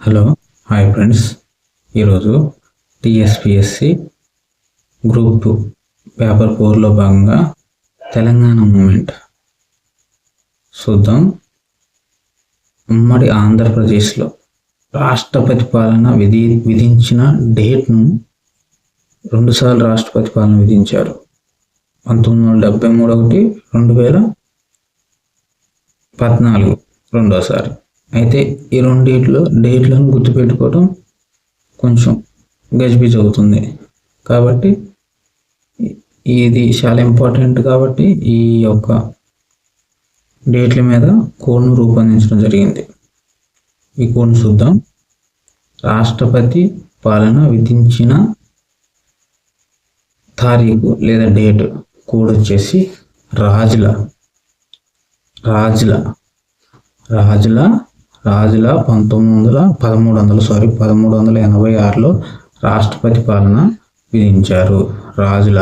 Hello hi friends. ఈరోజు TSPSC group two paper ఫోర్లో భాగంగా తెలంగాణ మూమెంట్ చూద్దాం. ఉమ్మడి ఆంధ్రప్రదేశ్లో రాష్ట్రపతి పాలన విధి విధించిన డేట్ను రెండుసార్లు రాష్ట్రపతి పాలన విధించారు. పంతొమ్మిది వందల డెబ్బై మూడు ఒకటి రెండు వేల పద్నాలుగు రెండోసారి. అయితే ఈ రెండిట్లో డేట్లను గుర్తుపెట్టుకోవడం కొంచెం గజిబిజి అవుతుంది. కాబట్టి ఇది చాలా ఇంపార్టెంట్ కాబట్టి ఈ యొక్క డేట్ల మీద కోడ్ను రూపొందించడం జరిగింది. ఈ కోడ్ను చూద్దాం. రాష్ట్రపతి పాలన విధించిన తారీఖు లేదా డేట్ కోడ్ వచ్చేసి రాజుల రాజుల రాజుల రాజుల పంతొమ్మిది వందల పదమూడు వందల సారీ పదమూడు వందల ఎనభై ఆరులో రాష్ట్రపతి పాలన విధించారు. రాజుల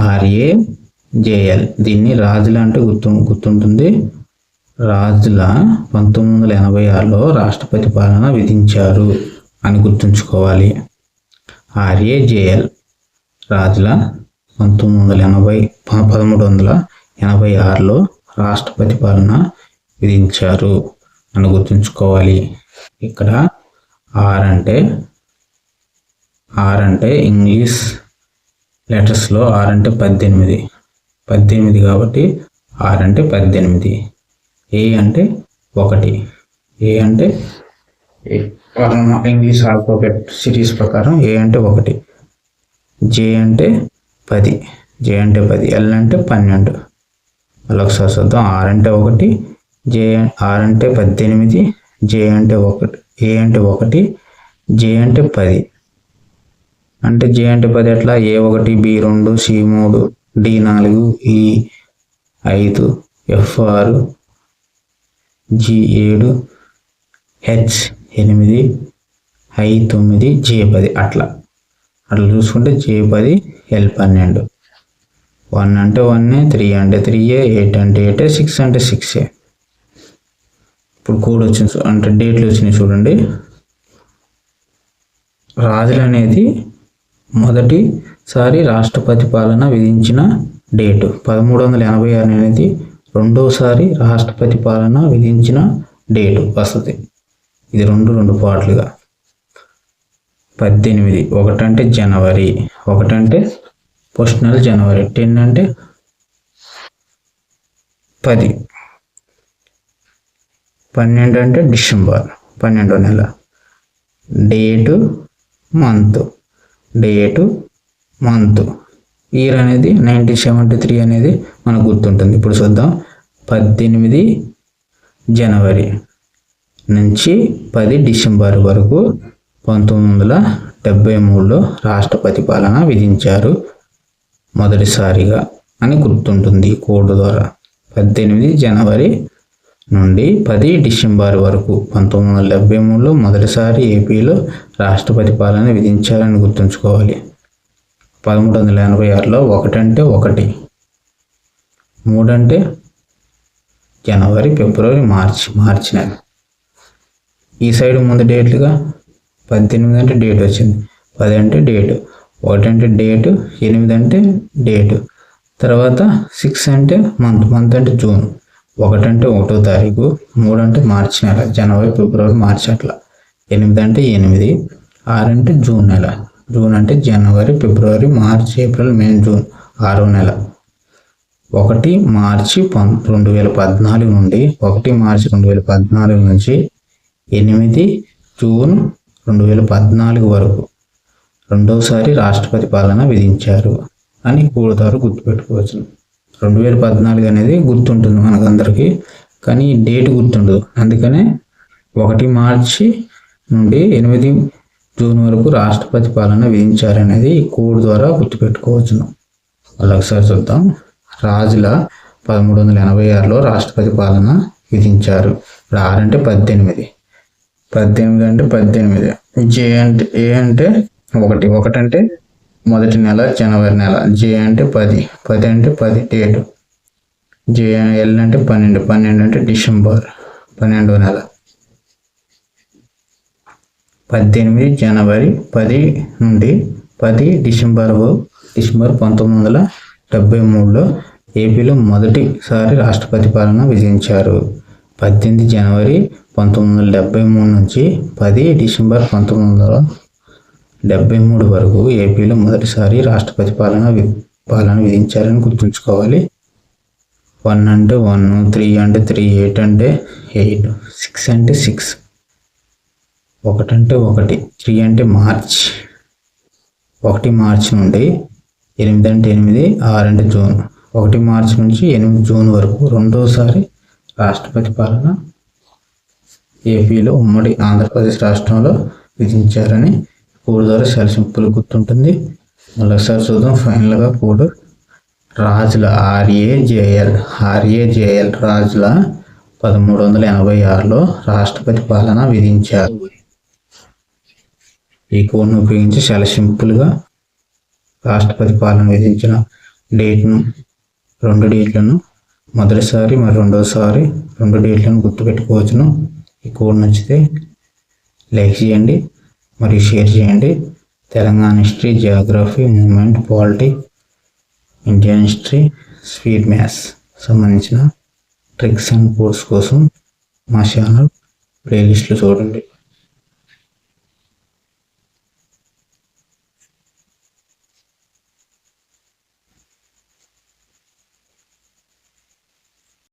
ఆర్ఏ జేఎల్ దీన్ని రాజుల అంటే గుర్తు గుర్తుంటుంది. రాజుల పంతొమ్మిది వందల ఎనభై ఆరులో రాష్ట్రపతి పాలన విధించారు అని గుర్తుంచుకోవాలి. ఆర్ఏ జేఎల్ రాజుల పంతొమ్మిది వందల ఎనభై పదమూడు వందల ఎనభై ఆరులో రాష్ట్రపతి పాలన విధించారు. అని గుర్తుంచుకోవాలి. ఇక్కడ ఆర్ అంటే ఆర్ అంటే ఇంగ్లీష్ లెటర్స్లో ఆర్ అంటే పద్దెనిమిది. పద్దెనిమిది కాబట్టి ఆర్ అంటే పద్దెనిమిది. ఏ అంటే ఒకటి. ఏ అంటే ఇంగ్లీష్ ఆల్ఫాబెట్ సిరీస్ ప్రకారం ఏ అంటే ఒకటి. జే అంటే పది. జే అంటే పది. ఎల్ అంటే పన్నెండు. మళ్ళీ ఒకసారి చూద్దాం. ఆర్ అంటే ఒకటి జే ఆర్ అంటే పద్దెనిమిది జే అంటే ఒకటి ఏ అంటే ఒకటి జే అంటే పది. అంటే జే అంటే పది ఎట్లా? ఏ ఒకటి బి రెండు సి మూడు డి నాలుగు ఈ ఐదు ఎఫ్ ఆరు జి ఏడు హెచ్ ఎనిమిది ఐ తొమ్మిది జే పది అట్లా. అట్లా చూసుకుంటే జే పది ఎల్ పన్నెండు. వన్ అంటే వన్ త్రీ అంటే త్రీ ఎయిట్ అంటే ఎయిట్ సిక్స్ అంటే సిక్స్. ఇప్పుడు కోడ్ వచ్చింది అంటే డేట్లు వచ్చినాయి చూడండి. రాజులు అనేది మొదటిసారి రాష్ట్రపతి పాలన విధించిన డేటు పదమూడు వందల ఎనభై ఆరు అనేది రెండోసారి రాష్ట్రపతి పాలన విధించిన డేటు వస్తుంది ఇది రెండు రెండు పాటలుగా పద్దెనిమిది ఒకటంటే జనవరి ఒకటంటే ఫస్ట్ నెల జనవరి టెన్ అంటే పది. పన్నెండు అంటే డిసెంబర్ పన్నెండో నెల. Date month. Date month. Year అనేది నైన్టీన్ సెవెంటీ త్రీ అనేది మనకు గుర్తుంటుంది. ఇప్పుడు చూద్దాం. పద్దెనిమిది జనవరి నుంచి పది డిసెంబర్ వరకు పంతొమ్మిది వందల డెబ్బై మూడులో రాష్ట్రపతి పాలన విధించారు. మొదటిసారిగా అని గుర్తుంటుంది కోడ్ ద్వారా. పద్దెనిమిది జనవరి నుండి పది డిసెంబర్ వరకు పంతొమ్మిది వందల డెబ్బై మూడులో మొదటిసారి ఏపీలో రాష్ట్రపతి పాలన విధించాలని గుర్తుంచుకోవాలి. పదమూడు వందల ఎనభై ఆరులో ఒకటంటే ఒకటి మూడంటే జనవరి ఫిబ్రవరి మార్చి మార్చి నెల. ఈ సైడ్ ముందు డేట్లుగా పద్దెనిమిది అంటే డేట్ వచ్చింది పది అంటే డేటు ఒకటి అంటే డేటు ఎనిమిది అంటే డేటు తర్వాత సిక్స్ అంటే మంత్ మంత్ అంటే జూన్. ఒకటంటే ఒకటో తారీఖు మూడు అంటే మార్చి నెల జనవరి ఫిబ్రవరి మార్చి అట్లా. ఎనిమిది అంటే ఎనిమిది ఆరు అంటే జూన్ నెల. జూన్ అంటే జనవరి ఫిబ్రవరి మార్చి ఏప్రిల్ మే జూన్ ఆరో నెల. ఒకటి మార్చి పం రెండు వేల పద్నాలుగు నుండి ఒకటి మార్చి రెండు వేల పద్నాలుగు నుంచి ఎనిమిది జూన్ రెండు వేల పద్నాలుగు వరకు రెండవసారి రాష్ట్రపతి పాలన విధించారు అని కూడతారు గుర్తుపెట్టుకోవచ్చు. రెండు వేల పద్నాలుగు అనేది గుర్తుంటుంది మనకందరికీ. కానీ డేట్ గుర్తుండదు. అందుకనే ఒకటి మార్చి నుండి ఎనిమిది జూన్ వరకు రాష్ట్రపతి పాలన విధించారనేది ఈ కోడ్ ద్వారా గుర్తుపెట్టుకోవచ్చును. అలా ఒకసారి చూద్దాం. రాజుల పదమూడు వందల ఎనభై ఆరులో రాష్ట్రపతి పాలన విధించారు. ఇప్పుడు ఆరు అంటే పద్దెనిమిది. పద్దెనిమిది అంటే పద్దెనిమిది. జే అంటే ఏ అంటే ఒకటి. ఒకటంటే మొదటి నెల జనవరి నెల. జే అంటే పది. పది అంటే పది డేట్. జే ఎల్ అంటే పన్నెండు. పన్నెండు అంటే డిసెంబర్. పన్నెండో నెల. పద్దెనిమిది జనవరి పది నుండి పది డిసెంబర్ డిసెంబర్ పంతొమ్మిది వందల డెబ్బై మూడులో ఏపీలో మొదటిసారి రాష్ట్రపతి పాలన విధించారు. పద్దెనిమిది జనవరి పంతొమ్మిది వందల డెబ్బై మూడు నుంచి పది డిసెంబర్ పంతొమ్మిది వందల డెబ్బై మూడు వరకు ఏపీలో మొదటిసారి రాష్ట్రపతి పాలన పాలన విధించారని గుర్తుంచుకోవాలి. వన్ అంటే వన్ త్రీ అంటే త్రీ ఎయిట్ అంటే ఎయిట్ సిక్స్ అంటే సిక్స్. ఒకటంటే ఒకటి త్రీ అంటే మార్చ్. ఒకటి మార్చ్ నుండి ఎనిమిది అంటే ఎనిమిది ఆరు అంటే జూన్. ఒకటి మార్చ్ నుంచి ఎనిమిది జూన్ వరకు రెండోసారి రాష్ట్రపతి పాలన ఏపీలో ఉమ్మడి ఆంధ్రప్రదేశ్ రాష్ట్రంలో విధించారని కోడ్ ద్వారా చాలా సింపుల్ గుర్తుంటుంది. మళ్ళీ ఒకసారి చూద్దాం. ఫైనల్గా కోడ్ రాజుల ఆర్ఏజేఎల్ ఆర్ఏజేఎల్ రాజుల పదమూడు వందల ఎనభై ఆరులో రాష్ట్రపతి పాలన విధించారు. ఈ కోడ్ను ఉపయోగించి చాలా సింపుల్గా రాష్ట్రపతి పాలన విధించిన డేట్ను రెండు డేట్లను మొదటిసారి మరి రెండోసారి రెండు డేట్లను గుర్తుపెట్టుకోవచ్చును. ఈ కోడ్ నచ్చితే లైక్ చేయండి. మరియు షేర్ చేయండి. Telangana history geography movement polity Indian history sweet maths సంబంధించిన ట్రిక్స్ అండ్ కోర్స్ కోసం మా ఛానల్ ప్లేలిస్ట్లు చూడండి.